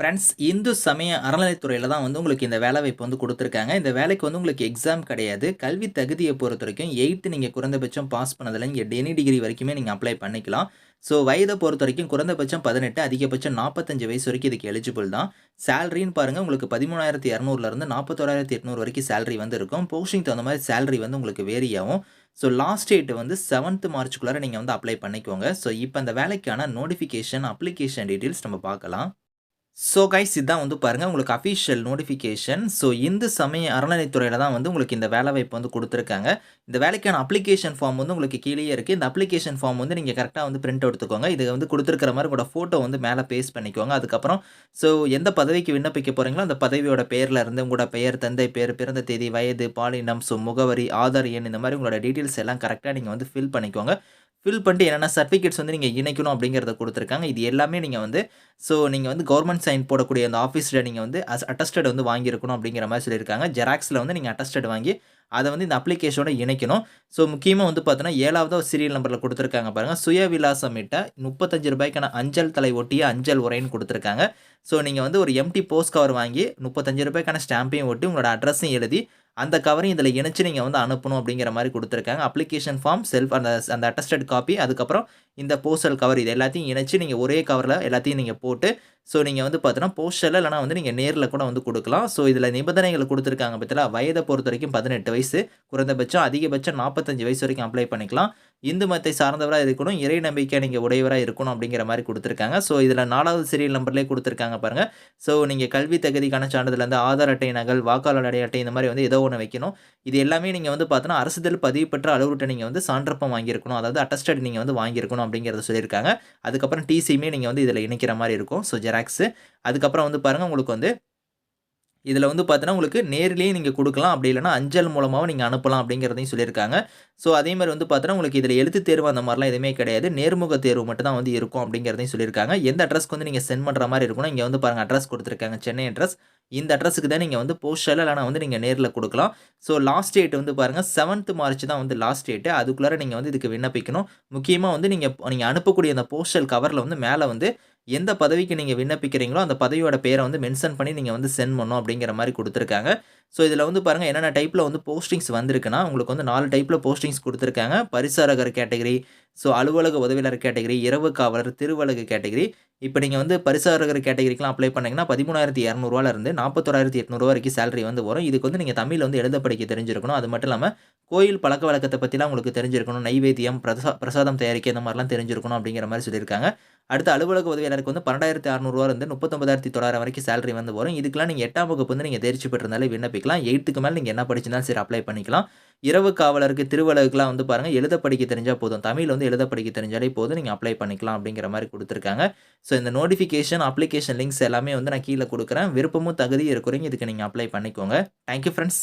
Friends Hindu சமய அறநிலைத்துறையில் தான் வந்து உங்களுக்கு இந்த வேலை வாய்ப்பு வந்து கொடுத்துருக்காங்க. இந்த வேலைக்கு வந்து உங்களுக்கு எக்ஸாம் கிடையாது. கல்வி தகுதியை பொறுத்த வரைக்கும் எயித்து நீங்கள் குறைந்தபட்சம் பாஸ் பண்ணதில் இங்கே டெனி டிகிரி வரைக்குமே நீங்கள் அப்ளை பண்ணிக்கலாம். ஸோ வயதை பொறுத்த வரைக்கும் குறைந்தபட்சம் பதினெட்டு அதிகபட்சம் நாற்பத்தஞ்சு வயசு வரைக்கும் இதுக்கு எலிஜிபிள் தான். சேலரின்னு பாருங்கள் உங்களுக்கு பதிமூணாயிரத்தி இரநூறுலேருந்து நாற்பத்தோராயிரத்தி எட்நூறு வரைக்கும் சேலரி வந்து இருக்கும். போஸ்டிங் தகுந்த மாதிரி சேலரி வந்து உங்களுக்கு வேரி ஆகும். ஸோ லாஸ்ட் டேட் வந்து செவன்த் மார்ச்சுக்குள்ளார நீங்கள் வந்து அப்ளை பண்ணிக்கோங்க. ஸோ இப்போ அந்த வேலைக்கான நோட்டிஃபிகேஷன் அப்ளிகேஷன் டீட்டெயில்ஸ் நம்ம பார்க்கலாம். ஸோ கைஸ் இதான் வந்து பாருங்கள் உங்களுக்கு அஃபிஷியல் நோட்டிஃபிகேஷன் ஸோ இந்து சமய அறநிலைத்துறையில் தான் வந்து உங்களுக்கு இந்த வேலை வாய்ப்பு வந்து கொடுத்துருக்காங்க. இந்த வேலைக்கான அப்ளிகேஷன் ஃபார்ம் வந்து உங்களுக்கு கீழே இருக்குது இந்த அப்ளிகேஷன் ஃபார்ம் வந்து நீங்கள் கரெக்டாக வந்து பிரிண்ட் எடுத்துக்கோங்க. இது வந்து கொடுத்துருக்கிற மாதிரி உங்களோட ஃபோட்டோ வந்து மேலே பேஸ்ட் பண்ணிக்கோங்க. அதுக்கப்புறம் ஸோ எந்த பதவிக்கு விண்ணப்பிக்க போகிறீங்களோ அந்த பதவியோட பேரில் இருந்து உங்களோட பெயர் தந்தை பேர் பிறந்த தேதி வயது பாலினம் ஸோ முகவரி ஆதார் எண் இந்த மாதிரி உங்களோட டீட்டெயில்ஸ் எல்லாம் கரெக்டாக நீங்கள் வந்து ஃபில் பண்ணிக்கோங்க. ஃபில் பண்ணிட்டு என்னென்ன சர்டிஃபிகேட்ஸ் வந்து நீங்கள் இணைக்கணும் அப்படிங்கிறத கொடுத்துருக்காங்க. இது எல்லாமே நீங்கள் வந்து ஸோ நீங்கள் வந்து கவர்மெண்ட் சைன் போடக்கூடிய அந்த ஆஃபீஸில் நீங்கள் வந்து அஸ் அட்டஸ்டட் வந்து வாங்கியிருக்கணும் அப்படிங்கிற மாதிரி சொல்லியிருக்காங்க. ஜெராக்ஸில் வந்து நீங்கள் அட்டஸ்டட் வாங்கி அதை வந்து இந்த அப்ளிகேஷனோட இணைக்கணும். ஸோ முக்கியமாக வந்து பார்த்தோன்னா ஏழாவது சீரியல் நம்பரில் கொடுத்துருக்காங்க பாருங்கள் சுய விலாசம் இட்ட முப்பத்தஞ்சு ரூபாய்க்கான அஞ்சல் தலை ஒட்டிய அஞ்சல் உரைன்னு கொடுத்துருக்காங்க. ஸோ நீங்கள் வந்து ஒரு எம்டி போஸ்ட் கவர் வாங்கி முப்பத்தஞ்சு ரூபாய்க்கான ஸ்டாம்பையும் ஒட்டி உங்களோட அட்ரஸையும் எழுதி அந்த கவரையும் இதில் இணைச்சு நீங்கள் வந்து அனுப்பணும் அப்படிங்கிற மாதிரி கொடுத்துருக்காங்க. அப்ளிகேஷன் ஃபார்ம் செல்ஃப் அந்த அந்த அட்டஸ்டட் காப்பி அதுக்கப்புறம் இந்த போஸ்டல் கவர் இது எல்லாத்தையும் இணைச்சு நீங்கள் ஒரே கவரில் எல்லாத்தையும் நீங்கள் போட்டு ஸோ நீங்கள் வந்து பார்த்தீங்கன்னா போஸ்டரில் இல்லைனா வந்து நீங்கள் நேரில் கூட வந்து கொடுக்கலாம். ஸோ இதில் நிபந்தனைகள் கொடுத்துருக்காங்க பார்த்தீங்களா வயதை பொறுத்த வரைக்கும் பதினெட்டு வயசு குறைந்தபட்சம் அதிகபட்சம் நாற்பத்தஞ்சு வயசு வரைக்கும் அப்ளை பண்ணிக்கலாம். இந்து மதத்தை சார்ந்தவராக இருக்கணும் இறை நம்பிக்கை நீங்கள் உடையவராக இருக்கணும் அப்படிங்கிற மாதிரி கொடுத்துருக்காங்க. ஸோ இதில் நாலாவது சீரியல் நம்பர்லேயே கொடுத்துருக்காங்க பாருங்கள் ஸோ நீங்கள் கல்வி தகுதிக்கான சான்றிதழ்லேருந்து ஆதார் அட்டை நகல் வாக்காளர் அடை அட்டை இந்த மாதிரி வந்து ஏதோ ஒன்று வைக்கணும். இது எல்லாமே நீங்கள் வந்து பார்த்தோன்னா அரசுதல் பதிவு பெற்ற அளவுகிட்ட நீங்கள் வந்து சான்றப்பம் வாங்கியிருக்கணும். அதாவது அட்டஸ்டட் நீங்கள் வந்து வாங்கியிருக்கணும் அப்படிங்கிறத சொல்லியிருக்காங்க. அதுக்கப்புறம் டிசியுமே நீங்கள் வந்து இதில் இணைக்கிற மாதிரி இருக்கும். ஸோ ட்ராக்ஸு அதுக்கப்புறம் வந்து பாருங்கள் உங்களுக்கு வந்து இதில் வந்து பார்த்தீங்கன்னா உங்களுக்கு நேரிலேயே நீங்கள் கொடுக்கலாம். அப்படி இல்லைனா அஞ்சல் மூலமாகவும் நீங்கள் அனுப்பலாம் அப்படிங்கிறதையும் சொல்லியிருக்காங்க. ஸோ அதே மாதிரி வந்து பார்த்தீங்கன்னா உங்களுக்கு இதில் எழுத்து தேர்வு அந்த மாதிரிலாம் எதுவுமே கிடையாது. நேர்முக தேர்வு மட்டும் தான் வந்து இருக்கும் அப்படிங்கிறதையும் சொல்லியிருக்காங்க. எந்த அட்ரஸ்க்கு வந்து நீங்கள் சென்ட் பண்ணுற மாதிரி இருக்கணும் இங்கே வந்து பாருங்கள் அட்ரஸ் கொடுத்துருக்காங்க. சென்னை அட்ரஸ் இந்த அட்ரஸுக்கு தான் நீங்கள் வந்து போஸ்டரில் இல்லைனா வந்து நீங்கள் நேரில் கொடுக்கலாம். ஸோ லாஸ்ட் டேட் வந்து பாருங்கள் செவன்த் மார்ச் தான் வந்து லாஸ்ட் டேட்டு அதுக்குள்ளார நீங்கள் வந்து இதுக்கு விண்ணப்பிக்கணும். முக்கியமாக வந்து நீங்கள் நீங்கள் அனுப்பக்கூடிய அந்த போஸ்டல் கவரில் வந்து மேலே வந்து எந்த பதவிக்கு நீங்கள் விண்ணப்பிக்கிறீங்களோ அந்த பதவியோட பேரை வந்து மென்ஷன் பண்ணி நீங்கள் வந்து சென்ட் பண்ணணும் அப்படிங்கிற மாதிரி கொடுத்துருக்காங்க. ஸோ இதில் வந்து பாருங்கள் என்னென்ன டைப்பில் வந்து போஸ்டிங்ஸ் வந்திருக்குன்னா உங்களுக்கு வந்து நாலு டைப்பில் போஸ்டிங்ஸ் கொடுத்துருக்காங்க. பரிசாரகர் கேட்டகரி ஸோ அலுவலக உதவியாளர் கேட்டகரி இரவு காவலர் திருவலகு கேட்டகரி இப்போ நீங்கள் வந்து பரிசாரகர் கேட்டகரிக்கெலாம் அப்ளை பண்ணிங்கன்னா பதிமூணாயிரத்தி இரநூறுவாலேருந்து நாற்பத்தோராயிரத்தி எட்நூறுவா வரைக்கும் சேலரி வந்து வரும். இதுக்கு வந்து நீங்கள் தமிழில் வந்து எழுத படிக்க தெரிஞ்சிருக்கணும். அது மட்டும் இல்லாமல் கோயில் பழக்க வழக்கத்தை பற்றிலாம் உங்களுக்கு தெரிஞ்சிருக்கணும். நைவேத்தியம் பிரசா பிரசாதம் தயாரிக்க இந்த மாதிரிலாம் தெரிஞ்சிருக்கணும் அப்படிங்கிற மாதிரி சொல்லியிருக்காங்க. அடுத்து அலுவலக உதவியாளருக்கு வந்து பன்னெண்டாயிரத்தி அறநூறுவா இருந்து முப்பத்தொம்பதாயிரத்தி தொள்ளாயிரம் வரைக்கும் சேலரி வந்து வரும். இதுக்கெல்லாம் நீங்கள் எட்டாம் வகுப்பு வந்து நீங்கள் தேர்ச்சி பெற்றிருந்தாலே விண்ணப்பிக்கலாம். எயித்துக்கு மேலே நீங்கள் என்ன படிச்சிருந்தாலும் சரி அப்ளை பண்ணிக்கலாம். இரவு காவலருக்கு திருவலகுக்குலாம் வந்து பாருங்கள் எழுத படிக்க தெரிஞ்சால் போதும். தமிழ் வந்து எழுத படிக்க தெரிஞ்சாலே போதும். நீங்கள் அப்ளை பண்ணிக்கலாம் அப்படிங்கிற மாதிரி கொடுத்துருக்காங்க. ஸோ இந்த நோட்டிஃபிகேஷன் அப்ளிகேஷன் லிங்க்ஸ் எல்லாமே வந்து நான் கீழே கொடுக்குறேன். விருப்பமும் தகுதி இருக்கிறீங்க இதுக்கு நீங்கள் அப்ளை பண்ணிக்கோங்க. Thank you friends